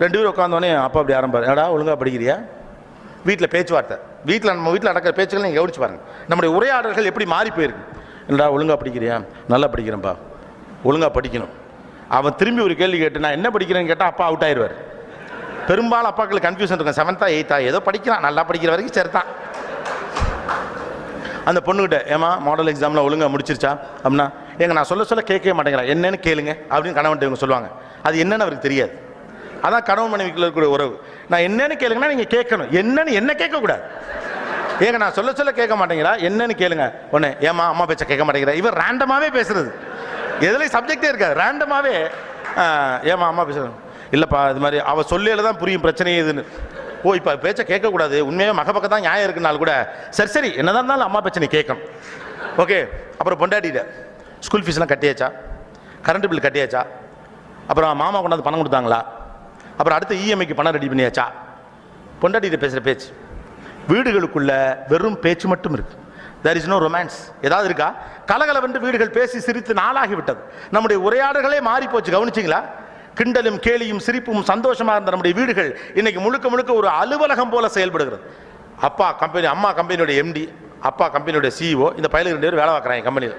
ரெண்டு பேரும் உட்காந்தோடனே அப்பா அப்படி ஆரம்பார் ஏடா ஒழுங்காக படிக்கிறியா? வீட்டில் பேச்சுவார்த்தை. வீட்டில் நம்ம வீட்டில் நடக்கிற பேச்சுக்கள் நீங்கள் கவனிச்சு பாருங்க. நம்முடைய உரையாடல்கள் எப்படி மாறி போயிருக்கு. என்னடா ஒழுங்காக படிக்கிறியா? நல்லா படிக்கிறேன்ப்பா ஒழுங்காக படிக்கணும். அவன் திரும்பி ஒரு கேள்வி கேட்டு நான் என்ன படிக்கிறேன்னு கேட்டால் அப்பா அவுட் ஆயிடுவார் பெரும்பாலும் அப்பாக்களுக்கு கன்ஃபியூஷன் இருக்கும். செவன்த்தா எயித்தா ஏதோ படிக்கிறான். நல்லா படிக்கிற வரைக்கும் சரிதான். அந்த பொண்ணுக்கிட்ட ஏமா மாடல் எக்ஸாமில் ஒழுங்காக முடிச்சிருச்சா? அப்படின்னா ஏங்க நான் சொல்ல சொல்ல கேட்கவே மாட்டேங்கிறேன் என்னன்னு கேளுங்க. அப்படின்னு கணவன்ட்டு இவங்க சொல்லுவாங்க. அது என்னன்னு அவருக்கு தெரியாது. அதான் கணவன் மனைவிக்குள்ள இருக்கிற உறவு. நான் என்னன்னு கேளுங்கன்னா நீங்கள் கேட்கணும். என்னன்னு என்ன கேட்கக்கூடாது? ஏங்க நான் சொல்ல சொல்ல கேட்க மாட்டேங்கிறா? என்னன்னு கேளுங்க. ஒன்று ஏமா அம்மா பேச்ச கேட்க மாட்டேங்கிறா? இவர் ரேண்டமாகவே பேசுறது. எதுலேயும் சப்ஜெக்டே இருக்காது. ரேண்டமாகவே ஏமா அம்மா பேசுறது. இல்லைப்பா இது மாதிரி அவள் சொல்லியில தான் புரியும் பிரச்சனையே இதுன்னு. ஓ இப்போ பேச்சை கேட்கக்கூடாது. உண்மையாக மக பக்கம் தான் நியாயம் இருக்குனாலும் கூட சரி சரி என்னதான் இருந்தாலும் அம்மா பிரச்சனை கேட்கணும். ஓகே அப்புறம் பொண்டாட்டிட்ட ஸ்கூல் ஃபீஸ்லாம் கட்டியாச்சா? Current bill கட்டியாச்சா? அப்புறம் மாமா கொண்டாந்து பணம் கொடுத்தாங்களா? அப்புறம் அடுத்து இஎம்ஐக்கு பணம் ரெடி பண்ணியாச்சா? பொண்டாட்டிகிட்ட பேசுகிற பேச்சு. வீடுகளுக்குள்ள வெறும் பேச்சு மட்டும் இருக்கு. தர் இஸ் நோ ரொமான்ஸ் ஏதாவது இருக்கா? கலகலவென்று வீடுகள் பேசி சிரித்து நாளாகி விட்டது நம்முடைய உரையாடல்களே மாறி போச்சு கவனிச்சிங்களா? கிண்டலும் கேலியும் சிரிப்பும் சந்தோஷமாக இருந்த நம்முடைய வீடுகள் இன்னைக்கு முழுக்க முழுக்க ஒரு அலுவலகம் போல செயல்படுகிறது. அப்பா கம்பெனி அம்மா கம்பெனியோட எம்டி அப்பா கம்பெனியோட சிஇஓ இந்த பயிலுக்கு ரெண்டு பேர் வேலை பார்க்குறாங்க கம்பெனியில்